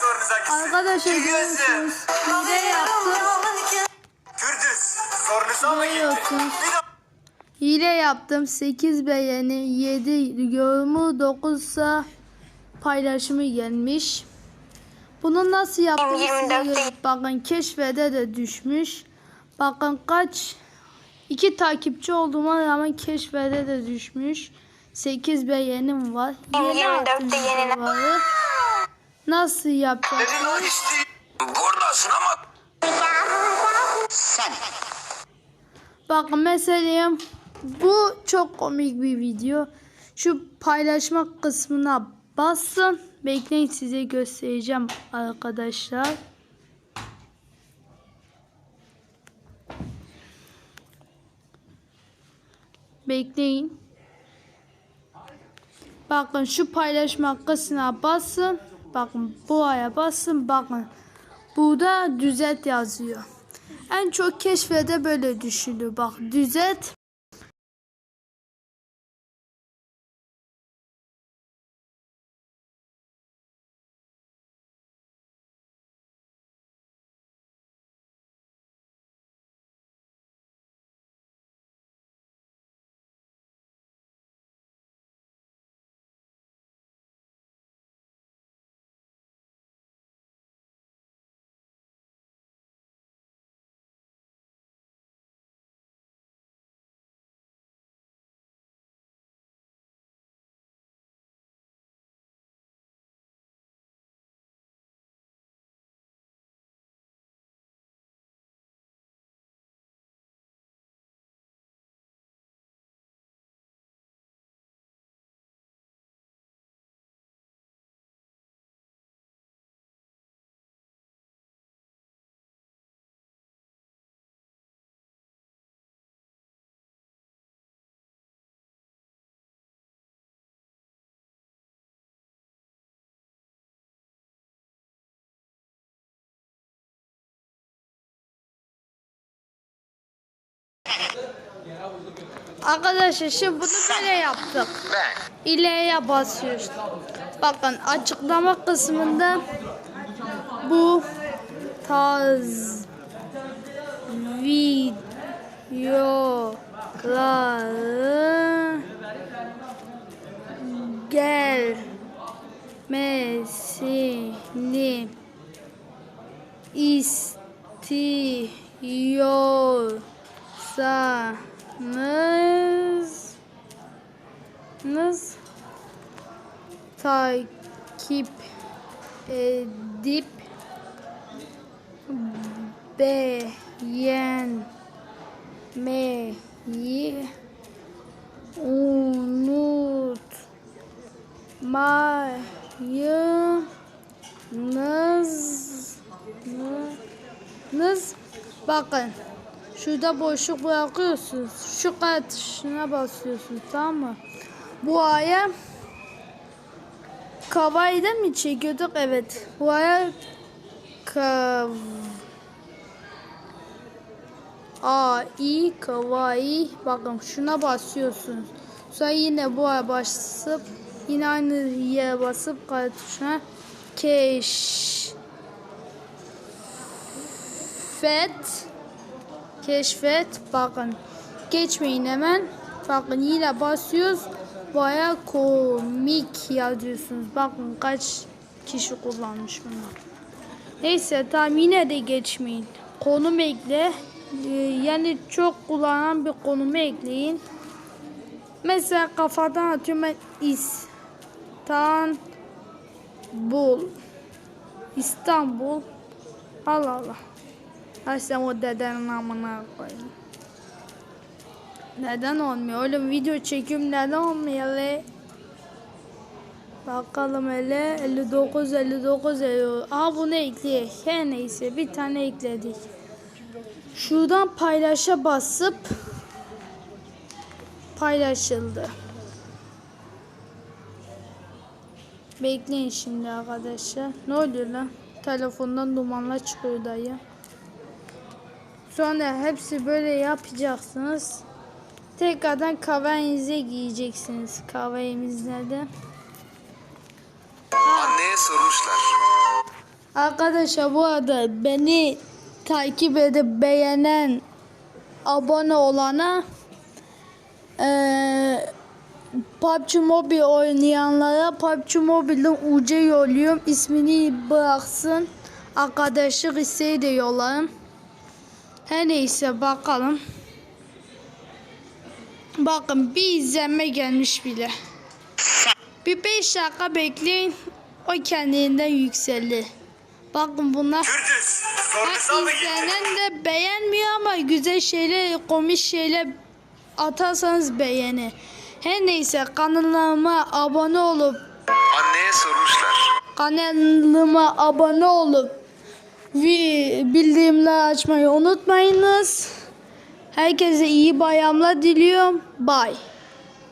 sorunuza gitsin. Arkadaşlar görüyorsunuz. Hile yaptım. Kürdüz. Sorunuza mı gitti? Hile yaptım. 8 beğeni, 7 yorumu, 9 ise paylaşımı gelmiş. Bunu nasıl yaptım? 24'te. Bakın keşfede de düşmüş. Bakın kaç iki takipçi olduğuma rağmen keşfede de düşmüş. 8 beğenim var. Yeni 24'te attım yenine- videoları. Nasıl yapacağım? dedim işte. Buradasın ama. Bakın mesela bu çok komik bir video. Şu paylaşma kısmına basın. Bekleyin size göstereceğim arkadaşlar. Bekleyin. Bakın şu paylaşma kısmına basın. Bakın bu aya basın. Bakın burada düzelt yazıyor. En çok keşfede böyle düşünüyor. Bak düzelt. Arkadaşlar şimdi bunu böyle yaptık. İleriye basıyoruz. Bakın açıklama kısmında bu tarz videoları gelmesini istiyorsanız nız. Takip edip beğenmeyi unutmayınız. Nız. Bakın şurada boşluk bırakıyorsunuz. Şu kat tuşuna basıyorsunuz tamam mı? Bu aya kavayda mı çekiyorduk? Evet. Bu aya kav A, I, kavai. Bakın şuna basıyorsunuz. Sonra yine bu aya basıp yine aynı yere basıp kare tuşuna keş keşfet keşfet bakın. Geçmeyin hemen. Bakın yine basıyoruz. Baya komik yazıyorsunuz. Bakın kaç kişi kullanmış bunu. Neyse tamam yine de geçmeyin. Konum ekle Ee, yani çok kullanan bir konumu ekleyin mesela kafadan atıyorum ben İstanbul İstanbul. Allah Allah Sen o dedenin amına koyayım. Neden olmuyor? Oğlum video çekiyorum neden olmuyor le? Bakalım hele 59 59 50. Aa bunu ekleyek. Her neyse bir tane ekledik. Şuradan paylaşa basıp paylaşıldı. Bekleyin şimdi arkadaşlar. Ne oluyor lan? Telefondan dumanla çıkıyor dayı. Sonra hepsi böyle yapacaksınız. Tekrardan kahvenize giyeceksiniz. Kahvemiz nerede? Anneye sormuşlar. Arkadaşlar bu arada beni takip edip beğenen abone olana eee PUBG Mobile oynayanlara PUBG Mobile'den UC yolluyorum. İsmini bıraksın. Arkadaşlık isteği de yollarım. Her neyse bakalım. Bakın bir izlenme gelmiş bile. Bir 5 dakika bekleyin. O kendinden yükseldi. Bakın bunlar her izlenen de beğenmiyor ama güzel şeyler, komik şeyler atarsanız beğeni. Her neyse kanalıma abone olup Anneye sormuşlar. kanalıma abone olup ve bildirimleri açmayı unutmayınız. Herkese iyi bayramlar diliyorum. Bye.